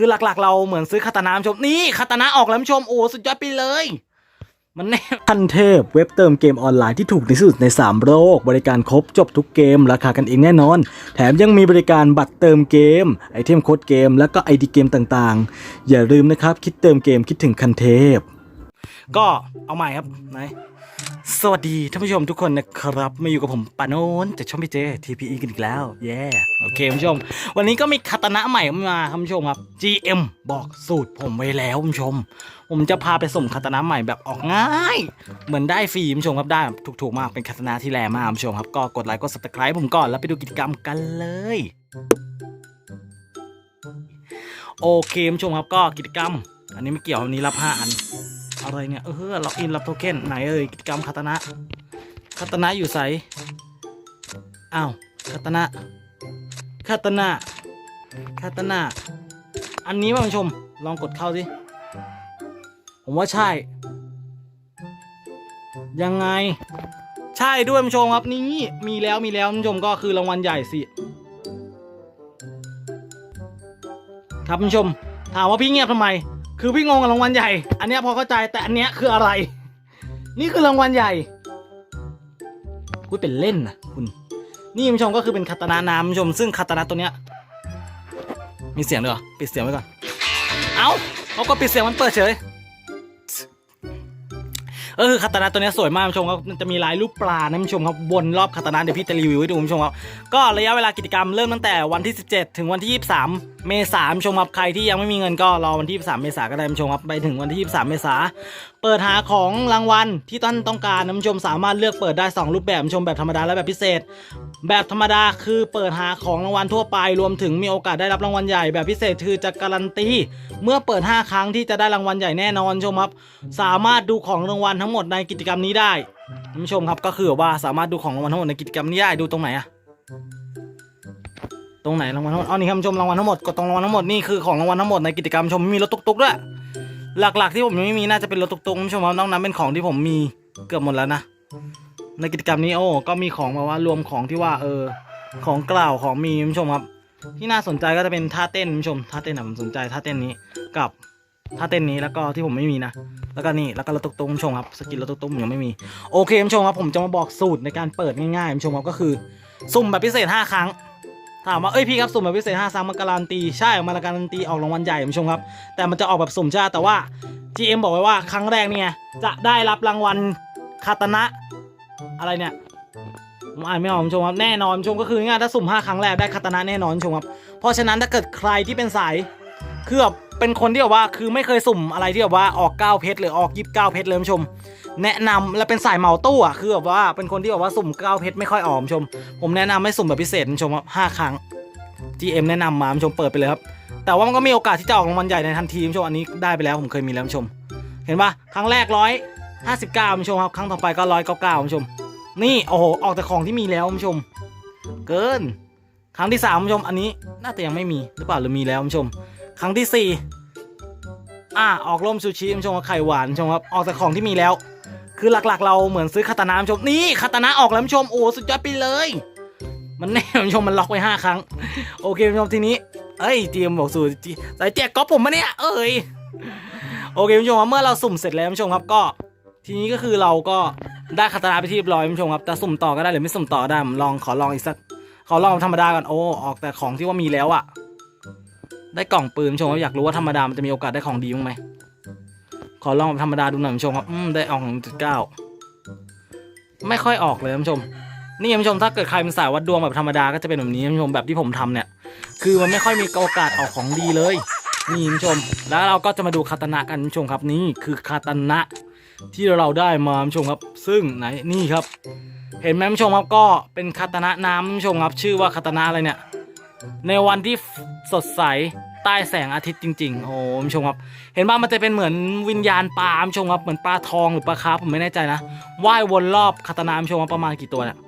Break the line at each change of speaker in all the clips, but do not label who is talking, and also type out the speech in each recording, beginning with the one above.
คือหลักๆ เราเหมือนซื้อคาตานะคุณผู้ชมนี่คาตานะออกแล้วชมโอ้สุดยอดไปเลย มันแน่คันเทพเว็บเติมเกมออนไลน์ที่ถูกที่สุดใน 3 โลก บริการครบจบทุกเกม ราคากันเองแน่นอน แถมยังมีบริการบัตรเติมเกม ไอเทมโค้ดเกม แล้วก็ไอดีเกมต่างๆ อย่าลืมนะครับ คิดเติมเกมคิดถึงคันเทพ ก็เอาใหม่ครับไหนสวัสดีท่านผู้ชมทุกคนนะครับ มาอยู่กับผมปาโนนจากช่องพี่เจ TPE กันอีกแล้ว เย้โอเคคุณผู้ชม วันนี้ก็มีคาตนะใหม่มาครับคุณผู้ชมครับ GM บอกสูตรผมไว้แล้วคุณผู้ชม ผมจะพาไปส่งคาตนะใหม่แบบออกง่าย เหมือนได้ฟรีคุณผู้ชมครับได้ถูกๆมากเป็นคาตนะที่แรงมากคุณผู้ชมครับก็กดไลค์กด subscribe ผมก่อนแล้วไปดูกิจกรรมกันเลยโอเคคุณผู้ชมครับก็กิจกรรม อันนี้ไม่เกี่ยววันนี้รับห้าอัน อะไรเนี่ย เออล็อกอินรับโทเค็นไหนเอ่ยกิจกรรมคาตนะคาตนะอยู่ใสอ้าวคาตนะคาตนะคาตนะอันนี้มาคุณผู้ชมลองกดเข้าสิ ผมว่าใช่ ยังไง ใช่ด้วยคุณผู้ชมครับนี่มีแล้วมีแล้วคุณผู้ชมก็คือรางวัลใหญ่สิครับคุณผู้ชม ถามว่าพี่เงียบทำไม คือพี่งงกับรางวัลใหญ่ อันเนี้ยพอเข้าใจแต่อันเนี้ยคืออะไร นี่คือรางวัลใหญ่คุยเป็นเล่นนะคุณ นี่คุณผู้ชมก็คือเป็นคาตานาน้ำคุณผู้ชมซึ่งคาตานาตัวเนี้ย มีเสียงด้วยเหรอปิดเสียงไว้ก่อน เอ้าเขาก็ปิดเสียงมันเปิดเฉย ก็คือคาตานาตัวนี้สวยมากคุณผู้ชมครับมันจะมีลายรูปปลานะคุณผู้ชมครับบนรอบคาตานาเดี๋ยวพี่จะรีวิวให้ดูคุณผู้ชมครับก็ระยะเวลากิจกรรมเริ่มตั้งแต่วันที่ 17 ถึงวันที่ 23 เมษายนคุณผู้ชมครับใครที่ยังไม่มีเงินก็รอวันที่ 23 เมษายนก็ได้คุณผู้ชมครับไปถึงวันที่ 23 เมษายนเปิดหาของรางวัลที่ท่านต้องการนะคุณผู้ชมสามารถเลือกเปิดได้ 2 รูปแบบชมแบบธรรมดาและแบบพิเศษ แบบธรรมดาคือเปิดหาของรางวัลทั่วไป รวมถึงมีโอกาสได้รับรางวัลใหญ่แบบพิเศษคือจะการันตีเมื่อเปิด 5 ครั้งที่จะได้รางวัลใหญ่แน่นอนชมครับ สามารถดูของรางวัลทั้งหมดในกิจกรรมนี้ได้คุณผู้ชมครับก็คือว่าสามารถดูของรางวัลทั้งหมดในกิจกรรมนี้ได้ดูตรงไหนอะตรงไหนรางวัลทั้งหมดอ๋อนี่ครับชมรางวัลทั้งหมดกดตรงรางวัลทั้งหมดนี่คือของรางวัลทั้งหมดในกิจกรรมชมมีรถตุ๊กๆด้วย หลักๆที่ผมยังไม่มีน่าจะเป็นรถตุกๆคุณผู้ชมครับนอกนั้นเป็นของที่ผมมีเกือบหมดแล้วนะในกิจกรรมนี้โอ้ก็มีของมาว่ารวมของที่ว่าเออ ของกล่าวของมีคุณผู้ชมครับ ที่น่าสนใจก็จะเป็นท่าเต้นคุณผู้ชมท่าเต้นอะผมสนใจท่าเต้นนี้กับท่าเต้นนี้แล้วก็ที่ผมไม่มีนะ แล้วก็นี่แล้วก็รถตุ๊กตุ๊กคุณผู้ชมครับสกินรถตุ๊กตุ๊กผมยังไม่มีโอเคคุณผู้ชมครับผมจะมาบอกสูตรในการเปิดง่ายๆคุณผู้ชมครับก็คือ สุ่มแบบพิเศษ 5 ครั้ง ถามว่าเอ้ยพี่ครับสุ่มแบบพิเศษ5ครั้งมันการันตีใช่มันการันตีออกรางวัลใหญ่คุณผู้ชมครับ แต่มันจะออกแบบสุ่มใช่แต่ว่า GM บอกไว้ว่าครั้งแรกเนี่ยจะได้รับรางวัลคาตนะ อะไรเนี่ยผมอ่านไม่ออกคุณผู้ชมครับแน่นอนคุณผู้ชมก็คือง่ายถ้าสุ่ม5ครั้งแรกได้คาตนะแน่นอนคุณผู้ชมครับเพราะฉะนั้นถ้าเกิดใครที่เป็นสาย คือแบบเป็นคนที่แบบว่าคือไม่เคยสุ่มอะไรที่แบบว่าออก9เพชรหรือออก29เพชรเลยผู้ชม แนะนำและเป็นสายเหมาตู้อะคือแบบว่าเป็นคนที่แบบว่าสุ่ม9เพชรไม่ค่อยออกคุณผู้ชม ผมแนะนำให้สุ่มแบบพิเศษผู้ชมครับ5ครั้ง GM แนะนำมาผู้ชมเปิดไปเลยครับแต่ว่ามันก็มีโอกาสที่จะออกรางวัลใหญ่ในทันทีผู้ชมอันนี้ได้ไปแล้วผมเคยมีแล้วผู้ชม เห็นปะครั้งแรกร้อยห้าสิบเก้าผู้ชมครับครั้งต่อไปก็ร้อยเก้าเก้าผู้ชม นี่โอ้โหออกแต่ของที่มีแล้วผู้ชม เกิน ครั้งที่สามผู้ชมอันนี้น่าจะยังไม่มีหรือเปล่าหรือมีแล้วผู้ชม ครั้งที่สี่อ่าออกร่มซูชิผู้ชมกับไข่หวานผู้ชมครับออกแต่ของที่มีแล้ว คือหลักๆ เราเหมือนซื้อคาตานะคุณผู้ชมนี่คาตานะออกแล้วผู้ชมโอ้สุดยอดไปเลย มันแน่ผู้ชมมันล็อกไว้ห้าครั้ง โอเคผู้ชมทีนี้เอ้ยเตรียมบอกสูตรสายแจกก๊อปผมมาเนี่ยเอ้ยโอเคผู้ชมครับเมื่อเราสุ่มเสร็จแล้วผู้ชมครับก็ ทีนี้ก็คือเราก็ได้คาตานาไปที่เรียบร้อยผู้ชมครับแต่สุ่มต่อก็ได้หรือไม่สุ่มต่อได้ผมลองขอลองอีกสักขอลองธรรมดาก่อนโอ้ออกแต่ของที่ว่ามีแล้วอะ ได้กล่องปืนคุณผู้ชมครับอยากรู้ว่าธรรมดามันจะมีโอกาสได้ของดีบ้างไหมขอลองแบบธรรมดาดูหน่อยคุณผู้ชมครับอืมได้ออกจุดเก้าไม่ค่อยออกเลยคุณผู้ชม นี่คุณผู้ชมถ้าเกิดใครเป็นสายวัดดวงแบบธรรมดาก็จะเป็นแบบนี้คุณผู้ชมแบบที่ผมทำเนี่ย คือมันไม่ค่อยมีโอกาสออกของดีเลย นี่คุณผู้ชม แล้วเราก็จะมาดูคาตานะกันคุณผู้ชมครับนี่คือคาตานะที่เราได้มาคุณผู้ชมครับ ซึ่งไหนนี่ครับ เห็นไหมคุณผู้ชมครับก็เป็นคาตานะน้ำคุณผู้ชมครับ ชื่อว่าคาตานะอะไรเนี่ย ในวันที่สดใสใต้แสงอาทิตย์จริง ๆ โอ้คุณผู้ชมครับ เห็นว่ามันจะเป็นเหมือนวิญญาณปลาคุณผู้ชมครับเหมือนปลาทองหรือปลาคาร์ฟผมไม่แน่ใจนะว่ายวนรอบคาตานะคุณผู้ชมครับประมาณกี่ตัวเนี่ย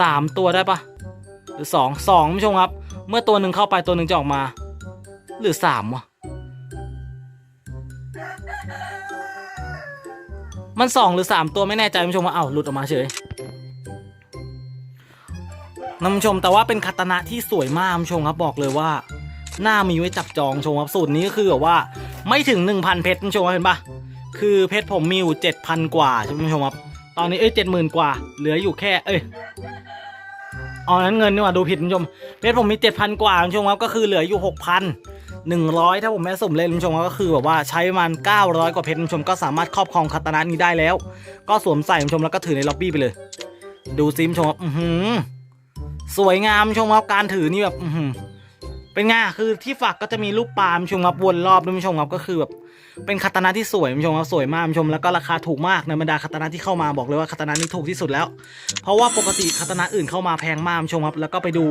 สามตัวได้ปะหรือสองสองคุณผู้ชมครับ เมื่อตัวหนึ่งเข้าไปตัวหนึ่งจะออกมา หรือสามวะมันสองหรือสามตัวไม่แน่ใจคุณผู้ชมว่าเอ้าหลุดออกมาเฉย น้ำชมแต่ว่าเป็นคาตนะที่สวยมากคุณผู้ชมครับบอกเลยว่า หน้ามีไว้จับจองชมครับสูตรนี้ก็คือแบบว่าไม่ถึง 1,000 เพชรชมครับเห็นปะคือเพชรผมมีอยู่7,000 กว่าใช่ไหมชมครับตอนนี้เอ้ย70,000กว่า เหลืออยู่แค่เอ้ยอ๋อนั้นเงินนี่หว่าดูผิดคุณผู้ชมเพชรผมมี7,000กว่าคุณผู้ชมครับก็คือเหลืออยู่6,000 100ถ้าผมไม่สุ่มเล่นคุณผู้ชมครับก็คือแบบว่าใช้ประมาณ900กว่าเพชรคุณผู้ชมก็สามารถครอบครองคาตานะนี้ได้แล้ว ก็สวมใส่คุณผู้ชมแล้วก็ถือในล็อบบี้ไปเลย ดูซิมชมครับอือหือ สวยงามชมครับการถือนี่แบบอืเป็นไงคือที่ฝักก็จะมีรูปปาล์มชมครับวนรอบด้วยชมครับก็คือแบบเป็นคาตานะที่สวยชมครับสวยมากชมแล้วก็ราคาถูกมากในบรรดาคาตานะที่เข้ามาบอกเลยว่าคาตานะนี้ถูกที่สุดแล้ว เพราะว่าปกติคาตานะอื่นเข้ามาแพงมากชมครับแล้วก็ไปดู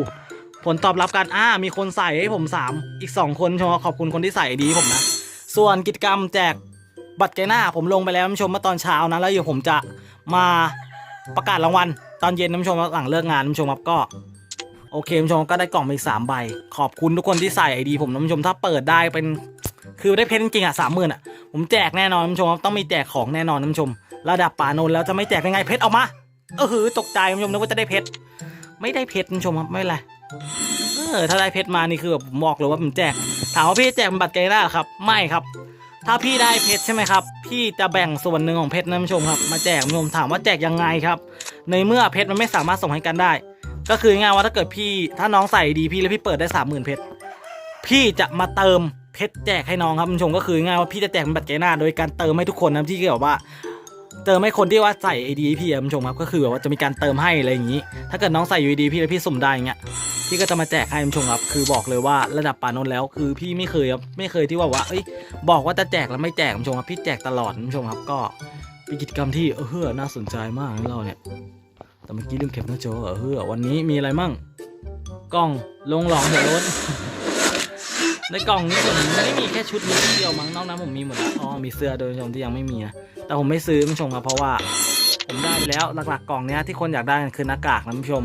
ผลตอบรับการอ่ามีคนใส่ให้ผมสามอีกสองคนชมครับขอบคุณคนที่ใส่ดีผมนะ ส่วนกิจกรรมแจกบัตรเกหน้าผมลงไปแล้วชมเมื่อตอนเช้านะ แล้วเดี๋ยวผมจะมาประกาศรางวัล ตอนเย็นคุณผู้ชมครับหลังเลิกงานคุณผู้ชมครับก็ โอเคคุณผู้ชมก็ได้กล่องไปสามใบ ขอบคุณทุกคนที่ใส่ไอดีผมนะคุณผู้ชมถ้าเปิดได้เป็นคือได้เพชรจริงๆอะสามหมื่นอะผมแจกแน่นอนคุณผู้ชมครับต้องมีแจกของแน่นอนคุณผู้ชม ระดับป่านนแล้วจะไม่แจกได้ไงเพชรออกมาเออหือตกใจคุณผู้ชมนึกว่าจะได้เพชรไม่ได้เพชรคุณผู้ชมครับไม่ไรเออถ้าได้เพชรมานี่คือแบบผมบอกเลยว่าผมแจกถามว่าพี่แจกบัตรเกย์ได้เหรอครับ ไม่ครับ ถ้าพี่ได้เพชรใช่ไหมครับ พี่จะแบ่งส่วนหนึ่งของเพชรนะคุณผู้ชมครับ มาแจกคุณผู้ชมถามว่าแจกยังไงครับ ในเมื่อเพชรมันไม่สามารถส่งให้กันได้ ก็คือง่ายว่าถ้าเกิดพี่ถ้าน้องใส่ดีพี่แล้วพี่เปิดได้สามหมื่นเพชรพี่จะมาเติมเพชรแจกให้น้องครับคุณผู้ชมก็คือง่ายว่าพี่จะแจกเป็นบัตรเกน่าโดยการเติมให้ทุกคนนะที่แบบว่าเติมให้คนที่ว่าใส่ไอดีพี่อะคุณผู้ชมครับก็คือแบบว่าจะมีการเติมให้อะไรอย่างนี้ ถ้าเกิดน้องใส่ยูดีพี่แล้วพี่สุ่มได้อย่างเงี้ยพี่ก็จะมาแจกให้คุณผู้ชมครับ คือบอกเลยว่าระดับปานนท์แล้ว คือพี่ไม่เคยครับไม่เคยที่ว่าว่าเอ้ยบอกว่าจะแจกแล้วไม่แจกคุณผู้ชมครับพี่แจกตลอดคุณผู้ชมครับก็ เป็นกิจกรรมที่เออน่าสนใจมากนะเราเนี่ย แต่เมื่อกี้ลืมเก็บหน้าจอเอเฮ้อวันนี้มีอะไรมั่ง กล่องลงหลองหัวล้นในกล่องนี้ผมไม่ได้มีแค่ชุดนี้เดียวมั้งนอกนั้นผมมีหมดแล้วอ๋อมีเสื้อโดยชมที่ยังไม่มีนะแต่ผมไม่ซื้อผู้ชมครับเพราะว่า ผมได้ไปแล้วหลักๆกล่องเนี้ยที่คนอยากได้คือหน้ากากนะผู้ชม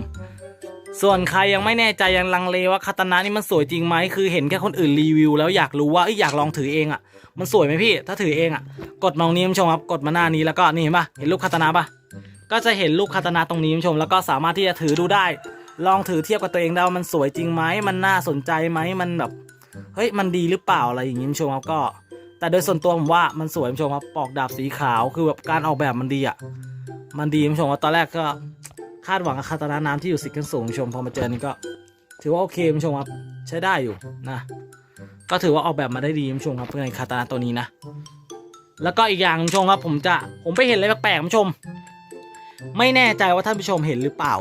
ส่วนใครยังไม่แน่ใจยังลังเลว่าคาตานะนี่มันสวยจริงไหมคือเห็นแค่คนอื่นรีวิว แล้วอยากรู้ว่าอยากลองถือเองอะ มันสวยไหมพี่ ถ้าถือเองอะ กดมองนี้ผู้ชมครับ กดมาหน้านี้แล้วก็นี่เห็นปะเห็นรูปคาตานะปะก็จะเห็นรูปคาตานาตรงนี้คุณผู้ชม แล้วก็สามารถที่จะถือดูได้ ลองถือเทียบกับตัวเองได้ว่ามันสวยจริงไหมมันน่าสนใจไหมมันแบบเฮ้ยมันดีหรือเปล่าอะไรอย่างนี้คุณผู้ชมครับก็ แต่โดยส่วนตัวผมว่ามันสวยคุณผู้ชมครับปอกดาบสีขาวคือแบบการออกแบบมันดีอะมันดีคุณผู้ชมว่าตอนแรกก็ คาดหวังกับคาตานาน้ำที่อยู่สิกันสูงชมพอมาเจอนี่ก็ ถือว่าโอเคคุณผู้ชมครับใช้ได้อยู่นะ ก็ถือว่าออกแบบมาได้ดีคุณผู้ชมครับในคาตานาตัวนี้นะ แล้วก็อีกอย่างคุณผู้ชมครับผมจะผมไปเห็นอะไรแปลกๆคุณผู้ชม ไม่แน่ใจว่าท่านผู้ชมเห็นหรือเปล่า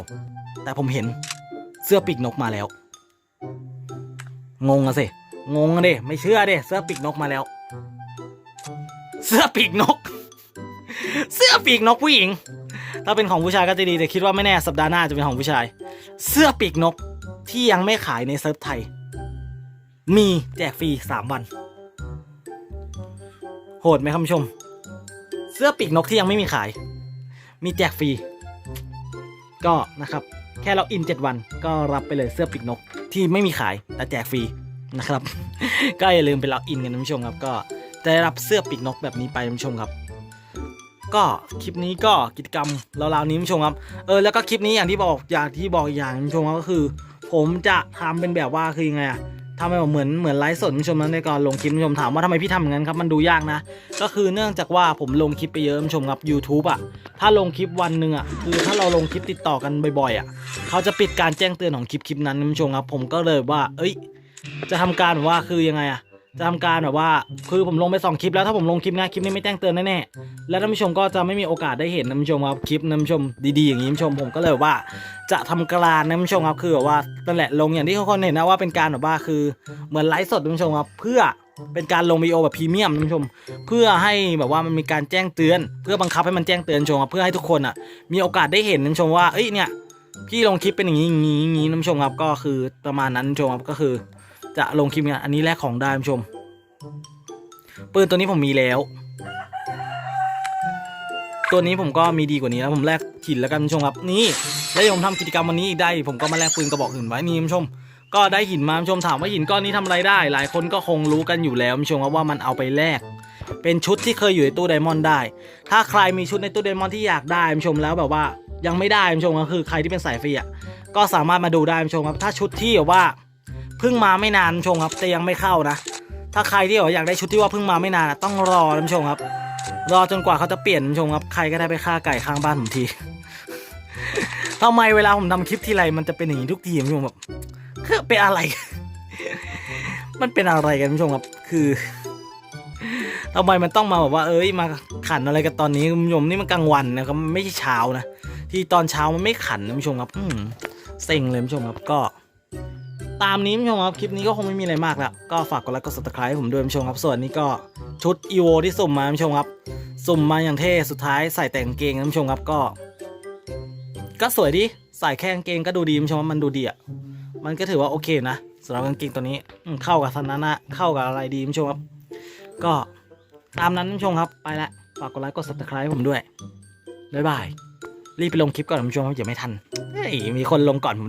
แต่ผมเห็นเสื้อปีกนกมาแล้ว งงอะสิงงอะดิไม่เชื่อดิเสื้อปีกนกมาแล้ว เสื้อปีกนก เสื้อปีกนกผู้หญิง ถ้าเป็นของผู้ชายก็จะดีแต่คิดว่าไม่แน่สัปดาห์หน้าจะเป็นของผู้ชาย เสื้อปีกนกที่ยังไม่ขายในเซิร์ฟไทย มีแจกฟรีสามวัน โหดไหมครับผู้ชม เสื้อปีกนกที่ยังไม่มีขาย มีแจกฟรีก็นะครับ แค่เราอิน7วันก็รับไปเลยเสื้อปีกนกที่ไม่มีขายแต่แจกฟรีนะครับ ก็อย่าลืมไปล็อกอินกันนะผู้ชมครับ ก็จะได้รับเสื้อปีกนกแบบนี้ไปนะผู้ชมครับ ก็คลิปนี้ก็กิจกรรมราวๆนี้ผู้ชมครับ เออแล้วก็คลิปนี้อย่างที่บอกอย่างที่บอกอีกอย่างผู้ชมครับก็คือ ผมจะทำเป็นแบบว่าคือยังไงอะทำให้แบบเหมือนเหมือนไลฟ์สดผู้ชมนั้นในการลงคลิปผู้ชมถามว่าทำไมพี่ทำอย่างนั้นครับมันดูยากนะ ก็คือเนื่องจากว่าผมลงคลิปไปเยอะผู้ชมครับ YouTube อะถ้าลงคลิปวันหนึ่งอะคือถ้าเราลงคลิปติดต่อกันบ่อยๆอะเขาจะปิดการแจ้งเตือนของคลิปคลิปนั้นผู้ชมครับ ผมก็เลยว่า เอ้ย จะทำการว่าคือยังไงอะ จะทำการแบบว่า คือผมลงไปสองคลิปแล้วถ้าผมลงคลิปนะคลิปนี้ไม่แจ้งเตือนแน่ๆและท่านผู้ชมก็จะไม่มีโอกาสได้เห็นนผู้ชมครับคลิปนผู้ชมดีๆอย่างนี้ผู้ชมผมก็เลยว่า จะทำการนผู้ชมครับคือแบบว่านั่นแหละลงอย่างที่ทุกคนเห็นนะว่าเป็นการแบบว่าคือเหมือนไลฟ์สดนผู้ชมครับเพื่อเป็นการลงวีดีโอแบบพรีเมียมนผู้ชม เพื่อให้แบบว่ามันมีการแจ้งเตือน เพื่อบังคับให้มันแจ้งเตือนชมครับเพื่อให้ทุกคนอะมีโอกาสได้เห็นนะชมว่าเอ้ยเนี่ยพี่ลงคลิปเป็นอย่างนี้อย่างนี้อย่างนี้นะชมครับก็คือประมาณนั้นชมครับก็คือ จะลงคลิปเนี่ยอันนี้แลกของได้นะชม ปืนตัวนี้ผมมีแล้ว ตัวนี้ผมก็มีดีกว่านี้แล้วผมแลกหินแล้วกันคุณผู้ชมครับ นี่แล้วเดี๋ยวผมทำกิจกรรมวันนี้อีกได้ ผมก็มาแลกปืนกระบอกอื่นไว้นี่คุณผู้ชม ก็ได้หินมาคุณผู้ชมถามว่าหินก้อนนี้ทำอะไรได้ หลายคนก็คงรู้กันอยู่แล้วคุณผู้ชมครับว่ามันเอาไปแลกเป็นชุดที่เคยอยู่ในตู้ไดมอนด์ได้ ถ้าใครมีชุดในตู้ไดมอนด์ที่อยากได้คุณผู้ชมแล้วแบบว่ายังไม่ได้คุณผู้ชมก็คือใครที่เป็นสายฟรีอะก็สามารถมาดูได้คุณผู้ชมครับ ถ้าชุดที่แบบว่า เพิ่งมาไม่นานชมครับแต่ยังไม่เข้านะ ถ้าใครที่อยากได้ชุดที่ว่าเพิ่งมาไม่นานอะต้องรอท่านชมครับ รอจนกว่าเขาจะเปลี่ยนท่านชมครับ ใครก็ได้ไปฆ่าไก่ข้างบ้านผมทีทำไมเวลาผมทำคลิปทีไรมันจะเป็นอย่างนี้ทุกทีท่านชมแบบคือเป็นอะไร มันเป็นอะไรกันท่านชมครับ คือทำไมมันต้องมาแบบว่า เอ้ยมาขันอะไรกันตอนนี้คุณผู้ชมนี่มันกลางวันนะครับไม่ใช่เช้านะที่ตอนเช้ามันไม่ขันนะคุณผู้ชมครับอืมเซ็งเลยคุณผู้ชมครับก็ ตามนี้ผู้ชมครับ คลิปนี้ก็คงไม่มีอะไรมากแล้ว ก็ฝากกดไลค์กด subscribe ให้ผมด้วยผู้ชมครับ ส่วนนี้ก็ชุดอีโวที่สุ่มมาผู้ชมครับ สุ่มมาอย่างเท่สุดท้ายใส่แต่งเกงนะผู้ชมครับก็ ก็สวยดีใส่แค่กางเกงก็ดูดีผู้ชมว่ามันดูดีอะมันก็ถือว่าโอเคนะสำหรับกางเกงตัวนี้เข้ากับทันนะเข้ากับอะไรดีผู้ชมครับ ก็ตามนั้นผู้ชมครับไปละฝากกดไลค์กด subscribe ให้ผมด้วยบ๊ายบายรีบไปลงคลิปก่อนผู้ชมครับอย่าไม่ทันเฮ้ยมีคนลงก่อนผม